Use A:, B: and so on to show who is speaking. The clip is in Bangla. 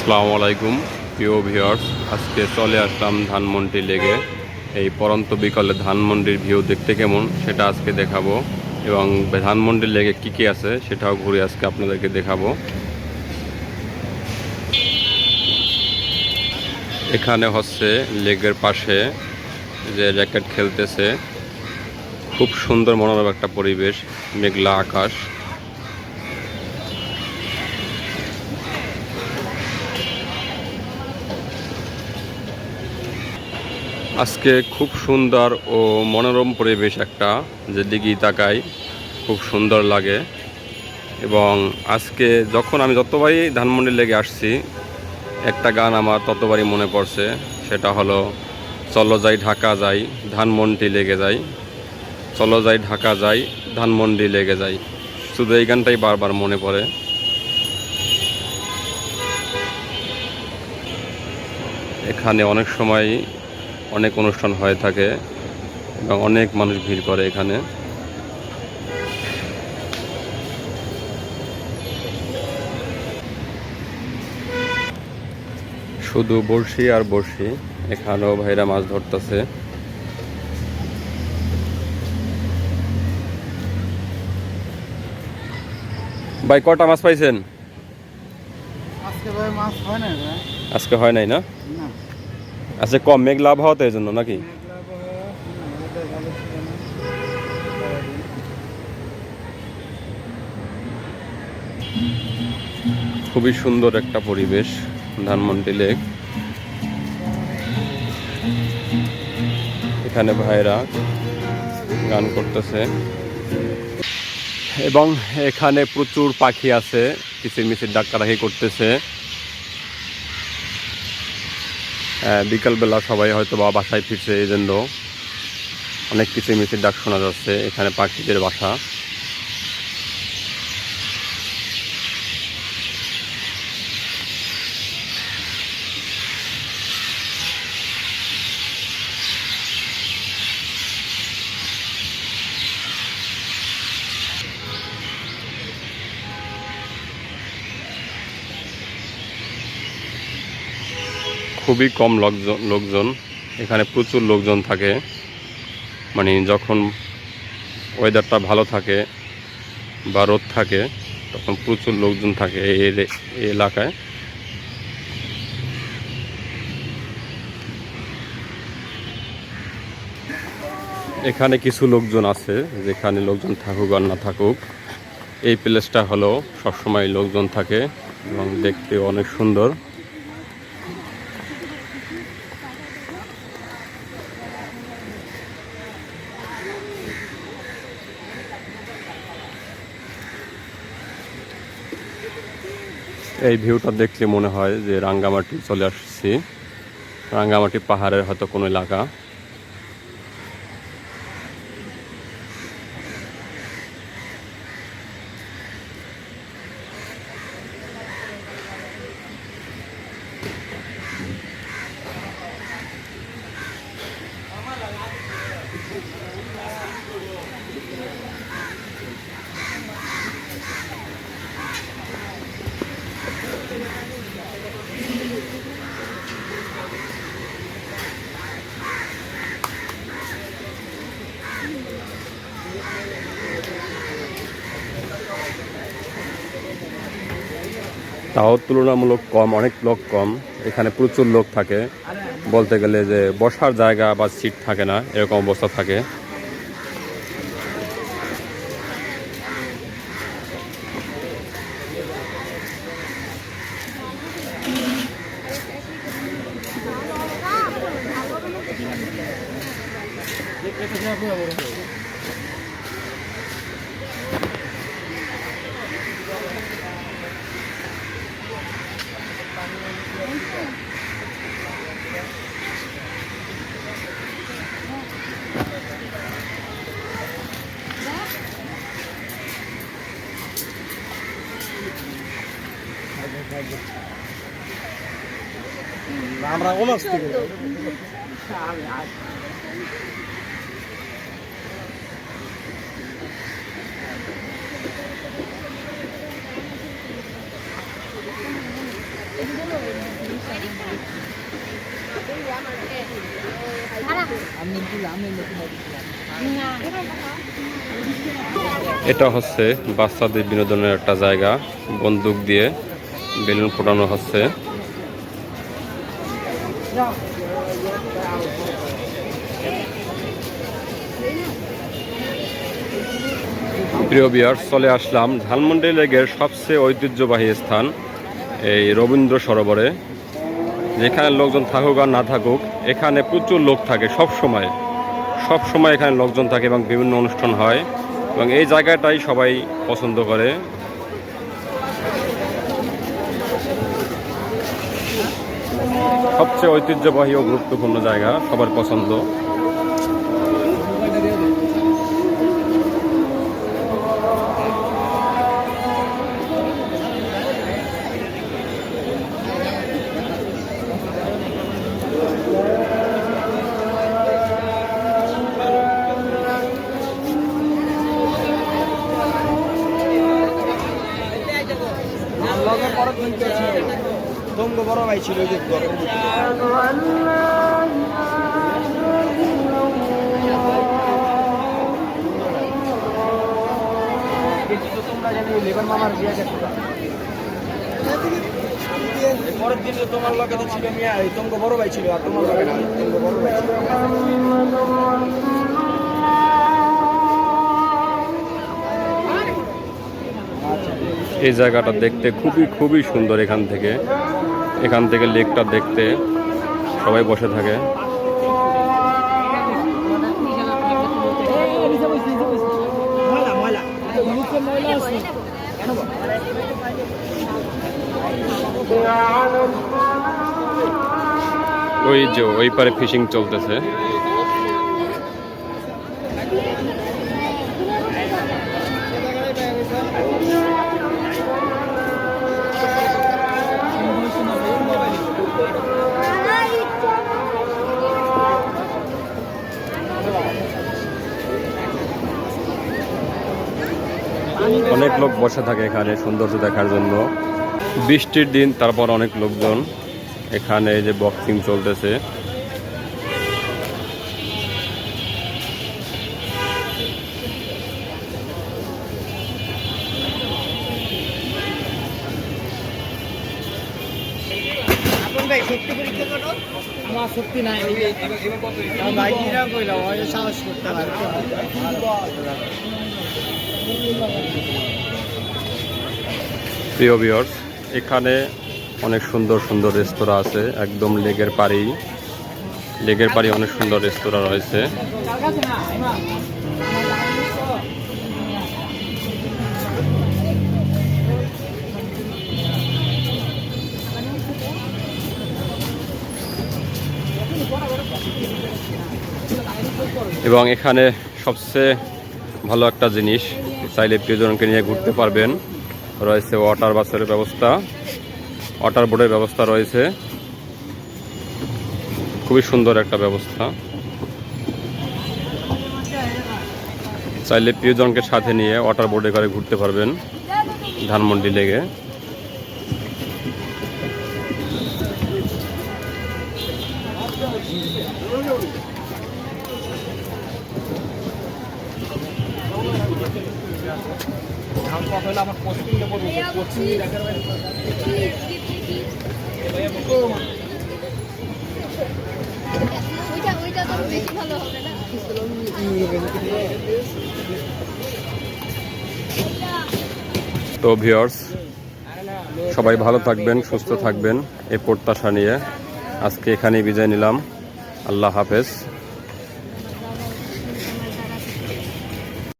A: আসসালামু আলাইকুম, প্রিয় ভিউয়ার্স। আজকে চলে আসলাম ধানমন্ডি লেগে এই পরন্ত বিকালে ধানমন্ডির ভিউ দেখতে কেমন সেটা আজকে দেখাবো এবং ধানমন্ডির লেগে কি কি আছে সেটাও ঘুরে আজকে আপনাদেরকে দেখাবো। এখানে হচ্ছে লেগের পাশে যে র্যাকেট খেলতেছে। খুব সুন্দর মনোরম একটা পরিবেশ, মেঘলা আকাশ। আজকে খুব সুন্দর ও মনোরম পরিবেশ একটা, যে যেদিকেই তাকাই খুব সুন্দর লাগে। এবং আজকে যখন আমি যতবারই ধানমন্ডি লেগে আসছি, একটা গান আমার ততবারই মনে পড়ছে, সেটা হলো, চলো যাই ঢাকা যাই, ধানমন্ডি লেগে যাই। চলো যাই ঢাকা যাই, ধানমন্ডি লেগে যাই। শুধু এই গানটাই বারবার মনে পড়ে। এখানে অনেক সময় অনেক অনুষ্ঠান হয়ে থাকে এবং অনেক মানুষ ভিড় করে এখানে। শুধু বড়শি আর বড়শি এখানেও ভাইরা মাছ ধরতেছে। ভাই কটা মাছ পাইছেন?
B: আজকে ভাই মাছ হয় না
A: আজকে হয় নাই না। আজকে কম মেঘ লাভ হওয়াতে এই জন্য নাকি?
B: মেঘলা।
A: খুবই সুন্দর একটা পরিবেশ, ধানমন্ডি লেক। এখানে ভাইরা গান করতেছে। এবং এখানে প্রচুর পাখি আছে কিচির মিচির ডাক্তারাহি করতেছে। বিকালবেলা সবাই হয়তো বা বাসায় ফিরছে, এই জন্য অনেক কিছু মিছিল ডাক শোনা যাচ্ছে, এখানে পাখিদের বাসা। খুবই কম লোকজন লোকজন, এখানে প্রচুর লোকজন থাকে। মানে যখন ওয়েদারটা ভালো থাকে বা রোদ থাকে, তখন প্রচুর লোকজন থাকে এই এলাকায়। এখানে কিছু লোকজন আছে, যেখানে লোকজন থাকুক আর না থাকুক। এই প্লেসটা হলো সবসময় লোকজন থাকে এবং দেখতে অনেক সুন্দর। এই ভিউটা দেখলে মনে হয় যে রাঙ্গামাটি চলে আসছি। রাঙ্গামাটি পাহাড়ের হয়তো কোনো এলাকা। তাও তুলনামূলক কম, অনেক লোক কম। এখানে প্রচুর লোক থাকে। বলতে গেলে যে বসার জায়গা বা সিট থাকে না, এরকম অবস্থা থাকে।
B: আমরা ওমাস থেকে আমি দিলাম আমি দিলাম
A: এটা হচ্ছে বাচ্চাদের বিনোদনের একটা জায়গা, বন্দুক দিয়ে বেলুন ফোটানো হচ্ছে। প্রিয় বিয়ার চলে আসলাম ধানমন্ডি লেগের সবচেয়ে ঐতিহ্যবাহী স্থান, এই রবীন্দ্র সরোবরে। যেখানে লোকজন থাকুক আর না থাকুক, এখানে প্রচুর লোক থাকে সব সময় সব সময় এখানে লোকজন থাকে এবং বিভিন্ন অনুষ্ঠান হয় এবং এই জায়গাটাই সবাই পছন্দ করে। সবচেয়ে ঐতিহ্যবাহী ও গুরুত্বপূর্ণ জায়গা সবার পছন্দ।
B: লগে বড় বড় ভাই ছিল তোমরা পরের দিন তোমার লগে তো ছিল মিয়া তোমাকে বড় ভাই ছিল, আর তোমার লগে না। বড় ভাই ছিল।
A: এই জায়গাটা দেখতে খুবই খুবই সুন্দর এখান থেকে এখান থেকে লেকটা দেখতে সবাই বসে থাকে? ওই যে ওই পারে ফিশিং চলতেছে অনেক লোক বসে থাকে এখানে সৌন্দর্য দেখার জন্য। বৃষ্টির দিন তারপর অনেক লোকজন। এখানে যে বক্সিং চলতেছে।
B: আমার নাই সাহস করতে পারে।
A: প্রিয় ভিউয়ার্স এখানে অনেক সুন্দর সুন্দর রেস্তোরাঁ আছে, একদম লেগের পাড়েই। লেগের পাড়ে অনেক সুন্দর রেস্তোরাঁ রয়েছে। এবং এখানে সবচেয়ে ভালো একটা জিনিস চাইলে প্রিয়জনকে নিয়ে ঘুরতে পারবেন। রয়েছে ওয়াটার বাসের ব্যবস্থা। ওয়াটার বোর্ডের ব্যবস্থা রয়েছে। খুবই সুন্দর একটা ব্যবস্থা। চাইলে প্রিয়জনকে সাথে নিয়ে ওয়াটার বোর্ডে করে ঘুরতে পারবেন ধানমন্ডি লেগে
B: আমার পছন্দ করব পশ্চিমী দেখার
C: ওইটা ওইটা তো বেশি ভালো হবে না?
A: তো ভিওর্স সবাই ভালো থাকবেন সুস্থ থাকবেন এই প্রত্যাশা নিয়ে। আজকে এখানেই বিদায় নিলাম। আল্লাহ হাফেজ।